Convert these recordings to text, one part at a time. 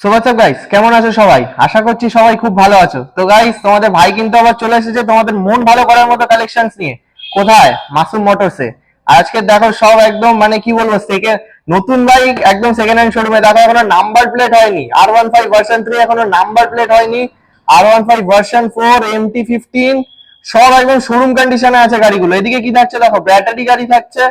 So guys কেমন আছো সবাই? আশা করছি সবাই খুব ভালো আছো। তো গাইস তোমাদের ভাই কিন্তু আবার চলে এসেছে তোমাদের মন ভালো করার মতো কালেকশনস নিয়ে। কোথায়? মাসুম মোটরসে আজকে দেখো সব একদম মানে কি বলব সেকেন্ড নতুন বাইক একদম সেকেন্ড হ্যান্ড শোরুমে দেখো এখনও নাম্বার প্লেট হয়নি। আর ওয়ান ফাইভ ভার্সন থ্রি এখনও নাম্বার প্লেট হয়নি। R one five version four MT fifteen সব একদম শোরুম কন্ডিশনে আছে গাড়িগুলো। এদিকে কি থাকছে দেখো ব্যাটারি গাড়ি থাকছে,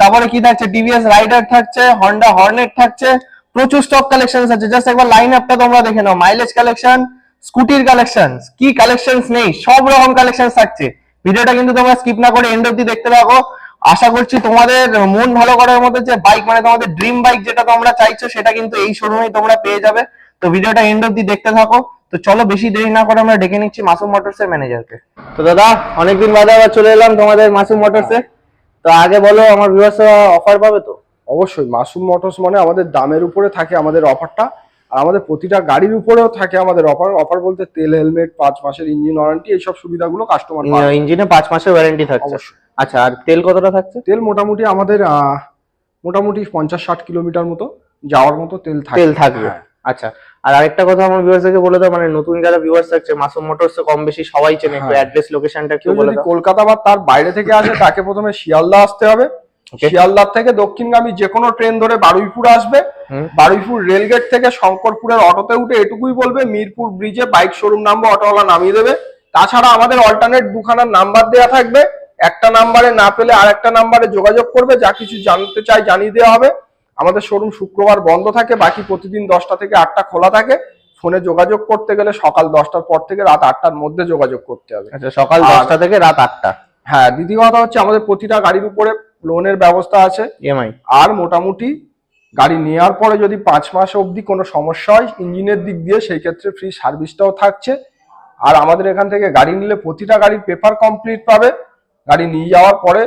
তারপরে কি থাকছে টিভিএস রাইডার থাকছে হন্ডা হর্নেট থাকছে প্রচুর স্টক কালেকশন আছে। জাস্ট একবার লাইন আপটা তোমরা দেখে নাও। মাইলেজ কালেকশন স্কুটির কালেকশন কি কালেকশনস নেই? সব রকম কালেকশন থাকছে। ভিডিওটা কিন্তু তোমরা স্কিপ না করে এন্ড অব্দি দেখতে থাকো। আশা করছি তোমাদের মন ভালো করার মতো যে বাইক মানে তোমাদের ড্রিম বাইক যেটা তোমরা চাইছো, সেটা কিন্তু এই শোরুমেই তোমরা পেয়ে যাবে। তো ভিডিওটা এন্ড অব্দি দেখতে থাকো। তো চলো বেশি দেরি না করে আমরা ডেকে নিচ্ছি মাসুম মোটরস এর ম্যানেজারকে তো দাদা, অনেকদিন বাদে আবার চলে এলাম তোমাদের মাসুম মোটরসে তো আগে বলো, আমার ভিউয়ার্স অফার পাবে তো? অবশ্যই মাসুম মোটরস মানে আমাদের দামের উপরে থাকে আমাদের অফারটা আর আমাদের প্রতিটা গাড়ির উপরেও থাকে আমাদের অফার অফার বলতে তেল হেলমেট পাঁচ মাসের ইঞ্জিন ওয়ারেন্টি এইসব সুবিধাগুলো কাস্টমার ইঞ্জিনে পাঁচ মাসের ওয়ারেন্টি থাকছে। আচ্ছা আর তেল কতটা থাকছে? তেল মোটামুটি আমাদের মোটামুটি পঞ্চাশ ষাট কিলোমিটার মতো যাওয়ার মতো তেল থাকে। তেল থাকবে। হ্যাঁ। আচ্ছা আর আরেকটা কথা আমার ভিউয়ার্সকে বলে দাও মানে নতুন যারা ভিউয়ার্স থাকছে মাসুম মোটরস কম বেশি সবাই চেনে একটু। অ্যাড্রেস লোকেশনটা কেউ বলে দাও। কলকাতা বা তার বাইরে থেকে আসে তাকে প্রথমে শিয়ালদা আসতে হবে. শিয়ালদার থেকে দক্ষিণগামী যে কোনো ট্রেন ধরে বারুইপুর আসবে। বারুইপুর রেলগেট থেকে শঙ্করপুরের অটোতে উঠে এটুকুই বলবে মিরপুর ব্রিজে বাইক শোরুম নামবো অটোওয়ালা নামিয়ে দেবে। তাছাড়া আমাদের অল্টারনেট দুখানার নাম্বার দেওয়া থাকবে। একটা নাম্বারে না পেলে আর একটা নাম্বারে যোগাযোগ করবে যা কিছু জানতে চাই জানিয়ে দেওয়া হবে। আমাদের শোরুম শুক্রবার বন্ধ থাকে বাকি প্রতিদিন দশটা থেকে আটটা খোলা থাকে। ফোনে যোগাযোগ করতে গেলে সকাল দশটার পর থেকে রাত আটটার মধ্যে যোগাযোগ করতে হবে। আচ্ছা সকাল দশটা থেকে রাত আটটা। হ্যাঁ দ্বিতীয় কথা হচ্ছে আমাদের প্রতিটা গাড়ির উপরে লোনের ব্যবস্থা আছে। ইএমআই আর মোটামুটি গাড়ি নেওয়ার পরে যদি পাঁচ মাস অবধি কোনো সমস্যা হয় ইঞ্জিনের দিক দিয়ে সেই ক্ষেত্রে ফ্রি সার্ভিসটাও থাকছে। আর আমাদের এখান থেকে গাড়ি নিলে প্রতিটা গাড়ির পেপার কমপ্লিট পাবে। গাড়ি নিয়ে যাওয়ার পরে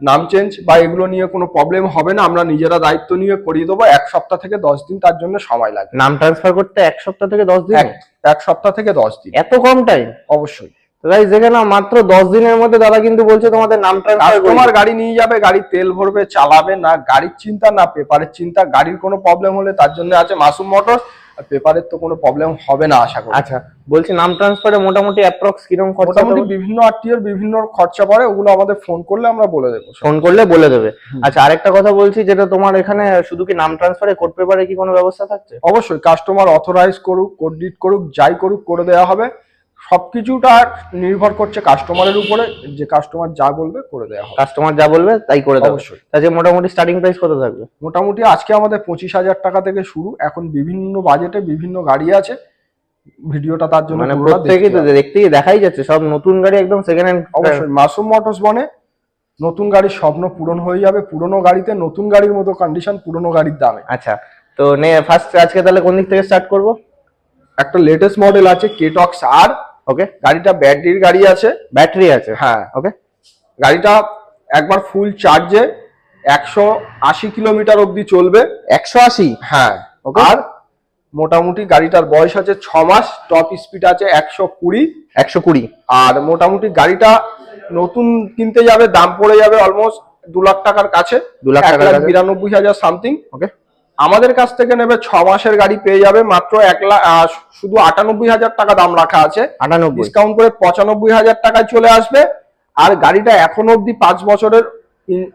নাম চেঞ্জ বা এগুলো নিয়ে কোনো প্রবলেম হবে না আমরা নিজেরা দায়িত্ব নিয়ে করিয়ে দেবো। এক সপ্তাহ থেকে দশ দিন তার জন্য সময় লাগে। নাম ট্রান্সফার করতে এক সপ্তাহ থেকে দশ দিন? এক সপ্তাহ থেকে দশ দিন। এত কম টাইম অবশ্যই। গাইস দেখে না মাত্র দশ দিনের মধ্যে দাদা কিন্তু বলছে তোমাদের নাম ট্রান্সফার কাস্টমার গাড়ি নিয়ে যাবে গাড়ি তেল ভরবে চালাবে না গাড়ির চিন্তা না পেপারের চিন্তা গাড়ির কোনো প্রবলেম হলে তার জন্য আছে মাসুম মোটর আর পেপারের তো কোনো প্রবলেম হবে না আশা করি। আচ্ছা বলছি নাম ট্রান্সফারে মোটামুটি অ্যাপ্রক্স কীরকম খরচা মোটামুটি বিভিন্ন আত্মীয়র বিভিন্ন খরচা পড়ে ওগুলো আমাদের ফোন করলে আমরা বলে দেবো ফোন করলে বলে দেবে। আচ্ছা আরেকটা কথা বলছি যেটা তোমার এখানে শুধু কি নাম ট্রান্সফারে কোড পেপারে কি কোনো ব্যবস্থা থাকছে? অবশ্যই কাস্টমার অথরাইজ করুক কোডিট করুক যাই করুক করে দেওয়া হবে। সবকিছুটা নির্ভর করছে কাস্টমারের উপরে যে কাস্টমার যা বলবে করে দেওয়া হবে। কাস্টমার যা বলবে তাই করে দেবে। অবশ্যই। তাহলে মোটামুটি স্টার্টিং প্রাইস কত থাকবে? মোটামুটি আজকে আমাদের পঁচিশ হাজার টাকা থেকে শুরু এখন বিভিন্ন বাজেটে বিভিন্ন গাড়ি আছে। ভিডিওটা তার জন্য মানে প্রত্যেকেই তো দেখতেই দেখাই যাচ্ছে সব নতুন গাড়ি একদম সেকেন্ড হ্যান্ড অবশ্যই মাসুম মোটরস বনে নতুন গাড়ির স্বপ্ন পূরণ হয়ে যাবে। পুরনো গাড়িতে নতুন গাড়ির মতো কন্ডিশন পুরনো গাড়ির দামে। আচ্ছা তো নে ফার্স্ট আজকে তাহলে কোন দিক থেকে স্টার্ট করব? একটা লেটেস্ট মডেল আছে কেটক্স আর ওকে গাড়িটা ব্যাটারির গাড়ি আছে। ব্যাটারি আছে। হ্যাঁ। ওকে গাড়িটা একবার ফুল চার্জে একশো আশি কিলোমিটার অবধি চলবে। একশো আশি? হ্যাঁ. আর মোটামুটি গাড়িটার বয়স আছে ছ মাস টপ স্পিড আছে একশো কুড়ি। একশো কুড়ি। আর মোটামুটি গাড়িটা নতুন কিনতে যাবে দাম পড়ে যাবে অলমোস্ট দু লাখ টাকার কাছে। দু লাখ টাকার বিরানব্বই হাজার সামথিং ওকে আমাদের কাছ থেকে নেবে ছ মাসের গাড়ি পেয়ে যাবে মাত্র এক লাখ শুধু আটানব্বই হাজার টাকা দাম রাখা আছে। আটানব্বই। ডিসকাউন্ট করে পঁচানব্বই হাজার টাকায় চলে আসবে। আর গাড়িটা এখন অব্দি পাঁচ বছরের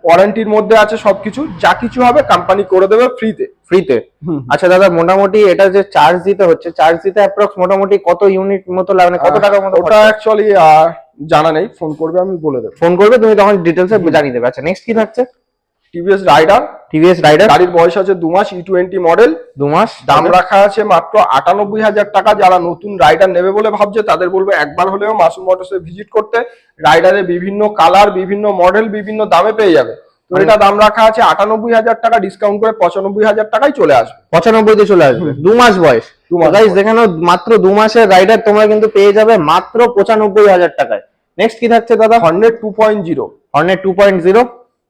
ওয়ারেন্টির মধ্যে আছে সবকিছু। যা কিছু হবে কোম্পানি করে দেবে ফ্রিতে ফ্রিতে আচ্ছা দাদা মোটামুটি এটা যে চার্জ দিতে হচ্ছে চার্জ দিতে অ্যাপ্রক্স মোটামুটি কত ইউনিট মতো লাগবে? কত টাকার মতো ওটা অ্যাকচুয়ালি জানা নেই। ফোন করবে আমি বলে দেবো। ফোন করবে তুমি তখন ডিটেলসে জানিয়ে দেবে। আচ্ছা নেক্সট কি থাকছে? TVS Raider. TVS Raider. গাড়ির বয়স আছে দু মাস ই টোয়েন্টি মডেল দু মাস। দাম রাখা আছে মাত্র আটানব্বই হাজার টাকা। যারা নতুন রাইডার নেবে বলে ভাবছে তাদের বলব একবার হলেও মাসুম মোটরসে ভিজিট করতে। রাইডারের বিভিন্ন কালার বিভিন্ন মডেল বিভিন্ন দামে পেয়ে যাবে। তো এটা দাম রাখা আছে আটানব্বই হাজার টাকা। ডিসকাউন্ট করে পঁচানব্বই হাজার টাকায় চলে আসবে। পঁচানব্বইতে চলে আসবে। দু মাস বয়স। দু মাস গাইস। যেখানে মাত্র দু মাসের রাইডার তোমরা কিন্তু পেয়ে যাবে মাত্র পঁচানব্বই হাজার টাকায়। নেক্সট কি থাকছে দাদা? Hornet two point zero Hornet two point zero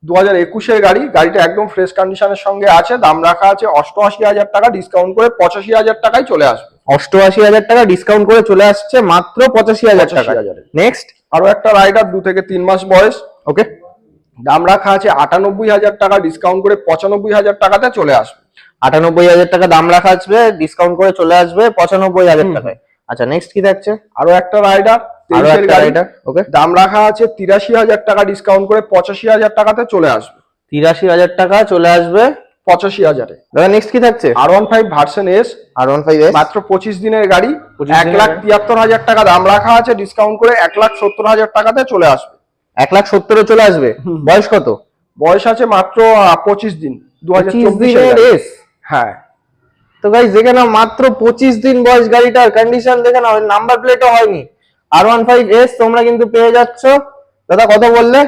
দু হাজার একুশের গাড়ি গাড়িটা একদম ফ্রেশ কন্ডিশনের সঙ্গে আছে দাম রাখা আছে অষ্টআশি হাজার টাকা ডিসকাউন্ট করে পঁচাশি হাজার টাকায় চলে আসবে। অষ্টআশি হাজার টাকা ডিসকাউন্ট করে চলে আসছে মাত্র পঁচাশি হাজার টাকা 85,000 নেক্সট আরও একটা রাইডার দু থেকে তিন মাস বয়স। ওকে দাম রাখা আছে আটানব্বই হাজার টাকা ডিসকাউন্ট করে পঁচানব্বই হাজার টাকাতে চলে আসবে। আটানব্বই হাজার টাকা দাম রাখা আসবে ডিসকাউন্ট করে চলে আসবে পঁচানব্বই হাজার। টাকায়। আচ্ছা নেক্সট কি থাকছে? আরও একটা রাইডার তেইশের একটা গাড়ি। রাইডার ওকে দাম রাখা আছে তিরাশি হাজার টাকা ডিসকাউন্ট করে পঁচাশি হাজার টাকাতে চলে আসবে। তিরাশি হাজার টাকা চলে আসবে। পঁচাশি হাজারে। দাদা নেক্সট কি থাকছে? আর one five version S R one five S মাত্র পঁচিশ দিনের গাড়ি। এক লাখ তিয়াত্তর হাজার টাকা দাম রাখা আছে ডিসকাউন্ট করে এক লাখ সত্তর হাজার টাকাতে চলে আসবে। এক লাখ সত্তরে চলে আসবে? বয়স কত? বয়স আছে মাত্র পঁচিশ দিন দু হাজার রেস হ্যাঁ। তো গাইজ দেখে নাও মাত্র পঁচিশ দিন বয়স গাড়িটার কন্ডিশন দেখে নাও নাম্বার প্লেটও হয়নি। আর ওয়ান ফাইভ এস তোমরা কিন্তু পেয়ে যাচ্ছ। দাদা কত বললে?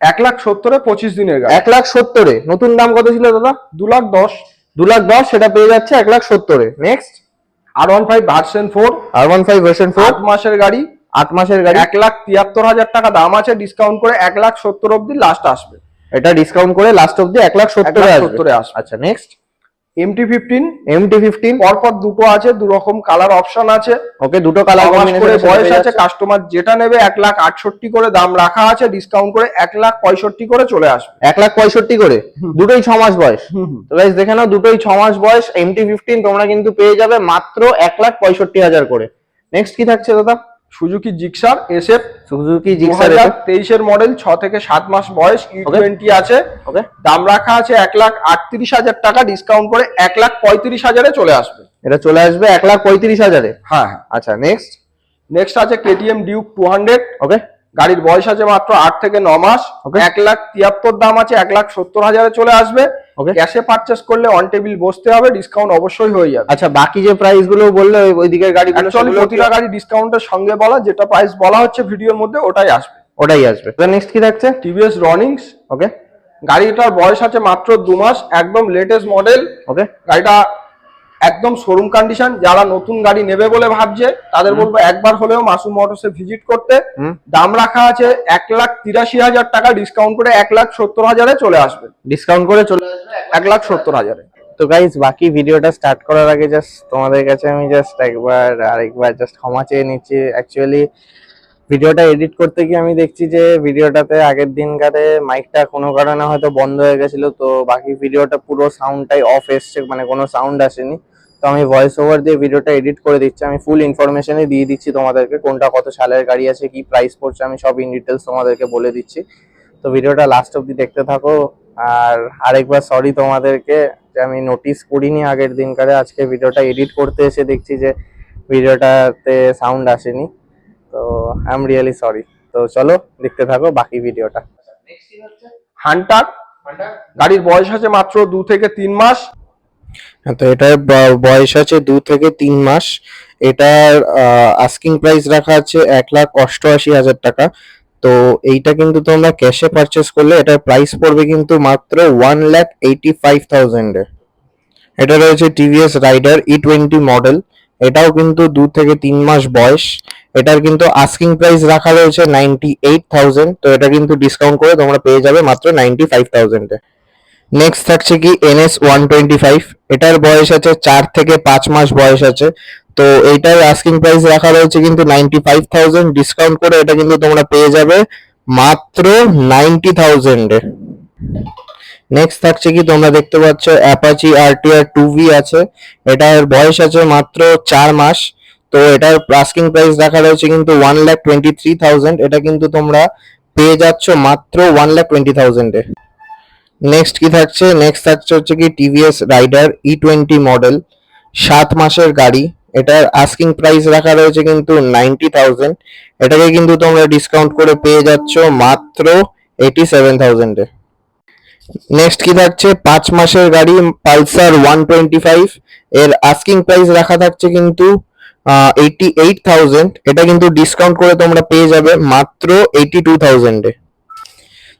এক লাখ সত্তরে পঁচিশ দিনের গাড়ি। এক লাখ সত্তরে। নতুন দাম কত ছিল দাদা? দু লাখ দশ। দু লাখ দশ সেটা পেয়ে যাচ্ছে এক lakh সত্তরে। Next R one five version four R one five version four মাসের গাড়ি। আট মাসের গাড়ি। এক লাখ তিয়াত্তর হাজার টাকা দাম আছে ডিসকাউন্ট করে এক লাখ সত্তর অব্দি লাস্ট আসবে। এটা ডিসকাউন্ট করে লাস্ট অব্দি এক লাখ সত্তরে আসবে। আচ্ছা next MT fifteen MT fifteen পরপর দুটো আছে দু রকম কালার অপশন আছে। ওকে দুটো কালার করে বয়স আছে কাস্টমার যেটা নেবে এক লাখ আটষট্টি করে দাম রাখা আছে ডিসকাউন্ট করে এক লাখ পঁয়ষট্টি করে চলে আসবে। এক লাখ পঁয়ষট্টি করে? দুটোই ছ মাস বয়স? তো গাইজ দেখে নাও দুটোই ছ মাস বয়স এমটি ফিফটিন তোমরা কিন্তু পেয়ে যাবে মাত্র এক লাখ পঁয়ষট্টি হাজার করে। নেক্সট কি থাকছে দাদা? Suzuki Gixxer SF Suzuki Gixxer তেইশের মডেল ছ থেকে সাত মাস বয়স ই টোয়েন্টি আছে। ওকে দাম রাখা আছে এক লাখ আটত্রিশ হাজার টাকা ডিসকাউন্ট করে এক লাখ পঁয়ত্রিশ হাজারে চলে আসবে। এটা চলে আসবে এক লাখ পঁয়ত্রিশ হাজারে? হ্যাঁ হ্যাঁ। আচ্ছা নেক্সট নেক্সট আছে KTM Duke two hundred okay গাড়ির বয়স আছে মাত্র আট থেকে ন মাস. এক লাখ তিয়াত্তর দাম আছে এক লাখ সত্তর হাজারে চলে আসবে। Okay. ক্যাশে পারচেস করলে অন টেবিল বসতে হবে ডিসকাউন্ট অবশ্যই হয়ে যাবে। আচ্ছা বাকি যে প্রাইসগুলো বললে ওই- ওই দিকের গাড়িগুলো প্রতিটা গাড়ি ডিসকাউন্টের সঙ্গে বলা যেটা প্রাইস বলা হচ্ছে ভিডিওর মধ্যে ওটাই আসবে। ওটাই আসবে। নেক্সট কি থাকছে? টিভিএস রনিংস ওকে গাড়িটার বয়স আছে মাত্র দু মাস একদম লেটেস্ট মডেল ওকে গাড়িটা একদম শোরুম কন্ডিশন যারা নতুন গাড়ি নেবে বলে ভাবছে তাদের বলব একবার হলেও মাসুম মোটরসে ভিজিট করতে। দাম রাখা আছে এক লাখ তিরাশি হাজার টাকা ডিসকাউন্ট করে এক লাখ সত্তর হাজারে চলে আসবে। ডিসকাউন্ট করে চলে এক লাখ সত্তর হাজারে। তো গাইজ বাকি ভিডিওটা স্টার্ট করার আগে জাস্ট তোমাদের কাছে আমি জাস্ট একবার, আরেকবার জাস্ট ক্ষমা চেয়ে নিচ্ছি। অ্যাকচুয়ালি ভিডিওটা এডিট করতে গিয়ে আমি দেখছি যে ভিডিওটাতে আগের দিনকারে মাইকটা কোনো কারণে হয়তো বন্ধ হয়ে গেছিল, তো বাকি ভিডিওটা পুরো সাউন্ডটাই অফ এসছে মানে কোনো সাউন্ড আসেনি। তো আমি ভয়েস ওভার দিয়ে ভিডিওটা এডিট করে দিচ্ছি। আমি ফুল ইনফরমেশনই দিয়ে দিচ্ছি তোমাদেরকে, কোনটা কত সালের গাড়ি আছে, কি প্রাইস পড়ছে, আমি সব ইন ডিটেলস তোমাদেরকে বলে দিচ্ছি। তো ভিডিওটা লাস্ট অব্দি দেখতে থাকো। আর আরেকবার সরি তোমাদেরকে যে আমি নোটিস করিনি আগের দিনকারে আজকে ভিডিওটা এডিট করতে এসে দেখছি যে ভিডিওটাতে সাউন্ড আসেনি। তো আই এম রিয়েলি সরি তো চলো দেখতে থাকো বাকি ভিডিওটা। হান্টার গাড়ির বয়স আছে মাত্র দু থেকে তিন মাস। হ্যাঁ, তো এটার বয়স আছে দু থেকে তিন মাস। এটার আস্কিং প্রাইস রাখা আছে এক লাখ অষ্টআশি হাজার টাকা। তো এইটা কিন্তু তোমরা ক্যাশে পারচেস করলে এটার প্রাইস পড়বে কিন্তু মাত্র ওয়ান লাখ এইটি ফাইভ থাউজেন্ডে এটা রয়েছে টিভিএস রাইডার ই টোয়েন্টি মডেল এটাও কিন্তু দু থেকে তিন মাস বয়স। এটার কিন্তু আস্কিং প্রাইস রাখা রয়েছে নাইনটি এইট থাউজেন্ড তো এটা কিন্তু ডিসকাউন্ট করে তোমরা পেয়ে যাবে মাত্র নাইনটি ফাইভ থাউজেন্ডে নেক্সট থাকছে কি এনএস ওয়ান টোয়েন্টি ফাইভ এটার বয়স আছে চার থেকে পাঁচ মাস বয়স আছে। তো এইটার আস্কিং প্রাইস রাখা রয়েছে কিন্তু নাইনটি ফাইভ থাউজেন্ড ডিসকাউন্ট করে এটা কিন্তু তোমরা পেয়ে যাবে মাত্র নাইনটি থাউজেন্ডে নেক্সট থাকছে কি তোমরা দেখতে পাচ্ছ অ্যাপাচি আরটিআর টু ভি আছে। এটার বয়স আছে মাত্র চার মাস। তো এটার আস্কিং প্রাইস রাখা রয়েছে কিন্তু one lakh twenty three thousand এটা কিন্তু তোমরা পেয়ে যাচ্ছ মাত্র ওয়ান লাখ টোয়েন্টি থাউজেন্ডে নেক্সট কি থাকছে? নেক্সট থাকছে হচ্ছে কি টিভিএস রাইডার ই টোয়েন্টি মডেল সাত মাসের গাড়ি। এটার আস্কিং প্রাইস রাখা রয়েছে কিন্তু নাইনটি থাউজেন্ড এটাকে কিন্তু তোমরা ডিসকাউন্ট করে পেয়ে যাচ্ছ মাত্র এইটি সেভেন থাউজেন্ডে নেক্সট কি থাকছে? পাঁচ মাসের গাড়ি পালসার ওয়ান টোয়েন্টি ফাইভ এর আস্কিং প্রাইস রাখা থাকছে কিন্তু এইটি এইট থাউজেন্ড এটা কিন্তু ডিসকাউন্ট করে তোমরা পেয়ে যাবে মাত্র এইটি টু থাউজেন্ডে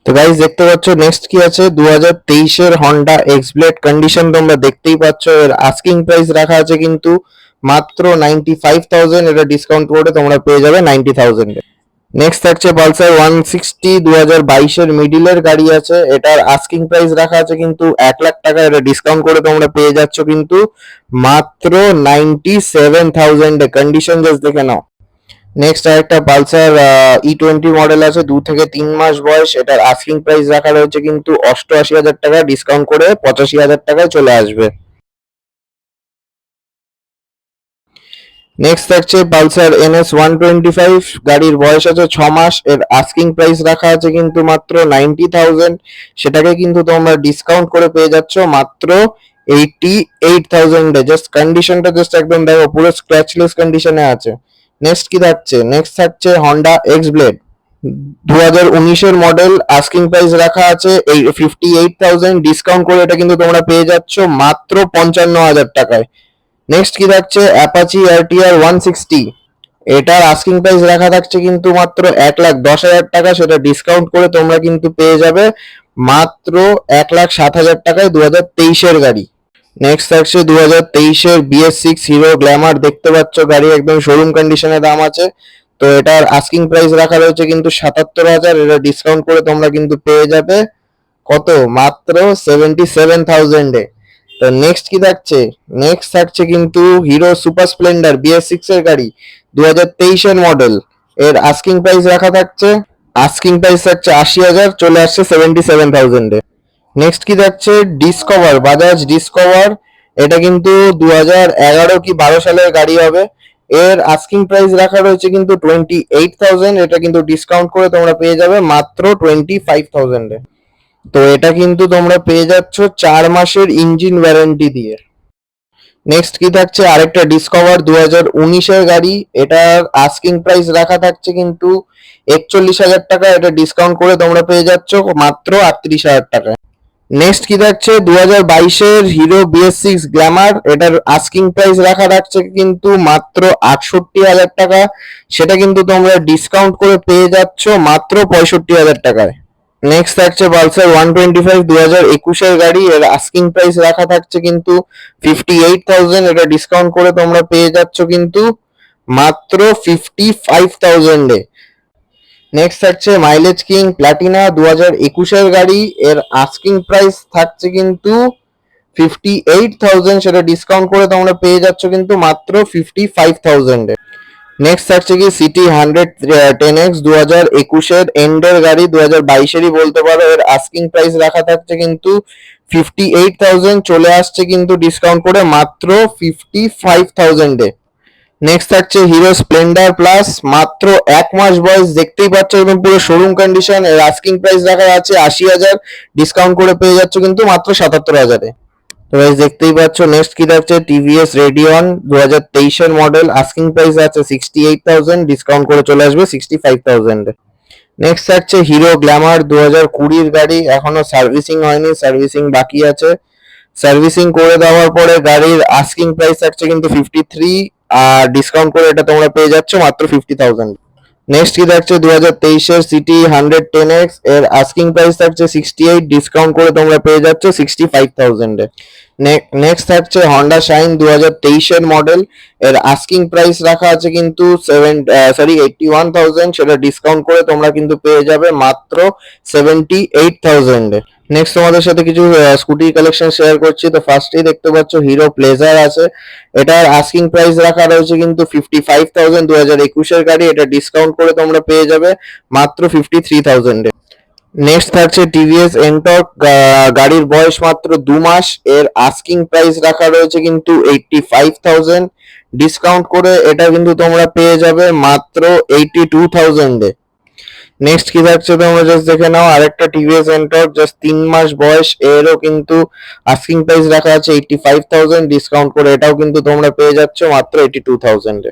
তো গাইজ দেখতে পাচ্ছ নেক্সট কি আছে? দু হাজার তেইশের হন্ডা এক্স ব্লেড কন্ডিশন তোমরা দেখতেই পাচ্ছ। এর আস্কিং প্রাইস রাখা আছে কিন্তু মাত্র নাইনটি ফাইভ থাউজেন্ড এটা ডিসকাউন্ট করে তোমরা পেয়ে যাবে নাইনটি থাউজেন্ডে নেক্সট থাকছে পালসার ওয়ান সিক্সটি দু হাজার বাইশের মিডিলের গাড়ি আছে। এটার আস্কিং প্রাইস রাখা আছে কিন্তু এক লাখ টাকা, এটা ডিসকাউন্ট করে তোমরা পেয়ে যাচ্ছ কিন্তু মাত্র নাইনটি সেভেন থাউজেন্ডে কন্ডিশন জাস্ট দেখে নাও। নেক্সট আরেকটা পালসার ই টোয়েন্টি মডেল আছে, দু থেকে তিন মাস বয়স। এটার আস্কিং প্রাইস রাখা রয়েছে কিন্তু অষ্টআশি হাজার টাকা ডিসকাউন্ট করে পঁচাশি হাজার টাকায় চলে আসবে। নেক্সট থাকছে Pulsar NS one twenty five গাড়ির বয়স আছে ছ মাস, এর আস্কিং প্রাইস রাখা আছে কিন্তু মাত্র নাইনটি থাউজেন্ড সেটাকে কিন্তু তোমরা ডিসকাউন্ট করে পেয়ে যাচ্ছ মাত্র এইটি এইট থাউজেন্ডে জাস্ট কন্ডিশনটা জাস্ট একদম দেখো, পুরো স্ক্র্যাচলেস কন্ডিশনে আছে। নেক্সট কি থাকছে? নেক্সট থাকছে হন্ডা এক্স ব্লেড দু হাজার উনিশের মডেল আস্কিং প্রাইস রাখা আছে, এই ফিফটি এইট থাউজেন্ড ডিসকাউন্ট করে এটা কিন্তু তোমরা পেয়ে যাচ্ছ মাত্র পঞ্চান্ন হাজার টাকায়। নেক্সট কি থাকছে? অ্যাপাচি আরটিআর ওয়ান সিক্সটি এটার আস্কিং প্রাইস রাখা থাকছে কিন্তু মাত্র এক লাখ দশ হাজার টাকা, সেটা ডিসকাউন্ট করে তোমরা কিন্তু পেয়ে যাবে মাত্র এক লাখ সাত হাজার টাকায় দু হাজার তেইশের গাড়ি। নেক্সট থাকছে দু হাজার তেইশের বিএস সিক্স হিরো গ্ল্যামার দেখতে পাচ্ছ গাড়ি একদম শোরুম কন্ডিশনে দাম আছে। তো এটার আস্কিং প্রাইস রাখা রয়েছে কিন্তু সাতাত্তর হাজার। এটা ডিসকাউন্ট করে তোমরা কিন্তু পেয়ে যাবে। কত? মাত্র সেভেন্টি সেভেন থাউজেন্ডে তো নেক্সট কি থাকছে? নেক্সট থাকছে কিন্তু Hero Super Splendor BS six এর গাড়ি দু হাজার তেইশের মডেল এর আস্কিং প্রাইস রাখা থাকছে। আস্কিং প্রাইস থাকছে আশি হাজার, চলে আসছে সেভেন্টি সেভেন থাউজেন্ডে নেক্সট কি থাকছে ডিসকভার বাজাজ ডিসকভার এটা কিন্তু দু হাজার এগারো কি বারো সালের গাড়ি হবে। এর আস্কিং প্রাইস রাখা রয়েছে কিন্তু টোয়েন্টি এইট থাউজেন্ড এটা কিন্তু ডিসকাউন্ট করে তোমরা পেয়ে যাবে মাত্র টোয়েন্টি ফাইভ থাউজেন্ডে তো এটা কিন্তু তোমরা পেয়ে যাচ্ছ চার মাসের ইঞ্জিন ওয়ারেন্টি দিয়ে। নেক্সট কি থাকছে? আরেকটা ডিসকভার দু হাজার উনিশের গাড়ি। এটার আস্কিং প্রাইস রাখা থাকছে কিন্তু একচল্লিশ হাজার টাকা। এটা ডিসকাউন্ট করে তোমরা পেয়ে যাচ্ছ মাত্র আটত্রিশ হাজার টাকায়। নেক্সট কি থাকছে? দু হাজার বাইশের হিরো বিএস সিক্স গ্ল্যামার এটার আস্কিং প্রাইস রাখা থাকছে কিন্তু মাত্র আটষট্টি হাজার টাকা। সেটা কিন্তু তোমরা ডিসকাউন্ট করে পেয়ে যাচ্ছ মাত্র পঁয়ষট্টি হাজার টাকায়। নেক্সট থাকছে পালসার ওয়ান টোয়েন্টি ফাইভ দু হাজার একুশের গাড়ি, এর আস্কিং প্রাইস রাখা থাকছে কিন্তু ফিফটি এইট থাউজেন্ড এটা ডিসকাউন্ট করে তোমরা পেয়ে যাচ্ছ কিন্তু মাত্র ফিফটি ফাইভ থাউজেন্ডে নেক্সট থাকছে মাইলেজ কিং প্লাটিনা দু হাজার একুশের গাড়ি। এর আস্কিং প্রাইস থাকছে কিন্তু ফিফটি এইট থাউজেন্ড সেটা ডিসকাউন্ট করে তোমরা পেয়ে যাচ্ছ কিন্তু মাত্র ফিফটি ফাইভ থাউজেন্ডে নেক্সট থাকছে কি সিটি হান্ড্রেড টেন এক্স দু হাজার একুশের এন্ডের গাড়ি। দু হাজার বাইশেরই বলতে পারো, এর আস্কিং প্রাইস রাখা থাকছে কিন্তু ফিফটি এইট থাউজেন্ড চলে আসছে কিন্তু ডিসকাউন্ট করে মাত্র ফিফটি ফাইভ থাউজেন্ডে নেক্সট থাকছে হিরো স্প্লেন্ডার প্লাস মাত্র এক মাস বয়স, দেখতেই পাচ্ছ এবং পুরো শোরুম কন্ডিশন এর আস্কিং প্রাইস রাখা আছে আশি হাজার ডিসকাউন্ট করে পেয়ে যাচ্ছ কিন্তু মাত্র সাতাত্তর হাজারে। তো guys, দেখতেই পাচ্ছ নেক্সট কি থাকছে? টিভিএস রেডিয়ন দু হাজার তেইশের মডেল আস্কিং প্রাইস আছে সিক্সটি এইট থাউজেন্ড ডিসকাউন্ট করে চলে আসবে সিক্সটি ফাইভ থাউজেন্ড নেক্সট থাকছে হিরো গ্ল্যামার দু হাজার কুড়ির গাড়ি, এখনও সার্ভিসিং হয়নি সার্ভিসিং বাকি আছে। সার্ভিসিং করে দেওয়ার পরে গাড়ির আস্কিং প্রাইস থাকছে কিন্তু ফিফটি থ্রি আর ডিসকাউন্ট করে এটা তোমরা পেয়ে যাচ্ছ মাত্র ফিফটি থাউজেন্ড নেক্সট কি থাকছে? দু হাজার তেইশের সিটি হান্ড্রেড টেন এক্সের আস্কিং প্রাইস থাকছে সিক্সটি এইট ডিসকাউন্ট করে তোমরা পেয়ে যাচ্ছ সিক্সটি ফাইভ থাউজেন্ডে নেক্সট থাকছে হন্ডা শাইন দু হাজার তেইশের মডেল এর আস্কিং প্রাইস রাখা আছে কিন্তু seven sorry eighty one thousand সেটা ডিসকাউন্ট করে তোমরা কিন্তু পেয়ে যাবে মাত্র সেভেন্টি এইট থাউজেন্ডে নেক্সট তোমাদের সাথে কিছু স্কুটি কালেকশন শেয়ার করছি। তো ফার্স্টেই দেখতে পাচ্ছ হিরো প্লেজার আছে। এটার আস্কিং প্রাইস রাখা রয়েছে কিন্তু ফিফটি ফাইভ থাউজেন্ড দু হাজার একুশের গাড়ি। এটা ডিসকাউন্ট করে তোমরা পেয়ে যাবে মাত্র ফিফটি থ্রি থাউজেন্ডে নেক্সট থাকছে টিভিএস এন্টক গাড়ির বয়স মাত্র দু মাস। এর আস্কিং প্রাইস রাখা রয়েছে কিন্তু এইটটি ফাইভ থাউজেন্ড ডিসকাউন্ট করে এটা কিন্তু তোমরা পেয়ে যাবে মাত্র এইটটি টু থাউজেন্ডে নেক্সট কি থাকছে তোমরা জাস্ট দেখে নাও, আরেকটা টিভিএস এন্টক জাস্ট তিন মাস বয়স, এরও কিন্তু আস্কিং প্রাইস রাখা আছে এইটটি ফাইভ থাউজেন্ড ডিসকাউন্ট করে, এটাও কিন্তু তোমরা পেয়ে যাচ্ছ মাত্র এইটি টু থাউজেন্ডে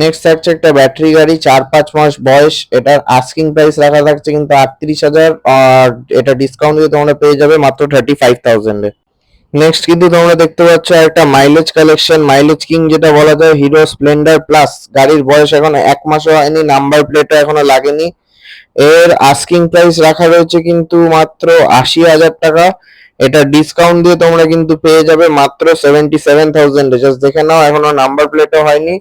নেক্সট থাকছে একটা ব্যাটারি গাড়ি, চার পাঁচ মাস বয়স, এটার আস্কিং প্রাইস রাখা থাকছে কিন্তু আটত্রিশ হাজার, আর এটা ডিসকাউন্ট দিয়ে তোমরা পেয়ে যাবে মাত্র থার্টি ফাইভ থাউজেন্ডে নেক্সট কিন্তু তোমরা দেখতে পাচ্ছ একটা মাইলেজ কালেকশন মাইলেজ কিং যেটা বলা যায় হিরো স্প্লেন্ডার প্লাস গাড়ির বয়স এখন এক মাসও হয়নি নাম্বার প্লেটও এখনও লাগেনি। এর আস্কিং প্রাইস রাখা রয়েছে কিন্তু মাত্র আশি হাজার টাকা। এটা ডিসকাউন্ট দিয়ে তোমরা কিন্তু পেয়ে যাবে মাত্র সেভেন্টি সেভেন থাউজেন্ডে জাস্ট দেখে নাও, এখনও নাম্বার প্লেটও হয়নি।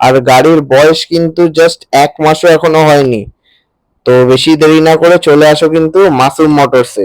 আর গাড়ির বয়স কিন্তু জাস্ট এক মাসও এখনও হয়নি। তো বেশি দেরি না করে চলে আসো কিন্তু মাসুম মোটরসে।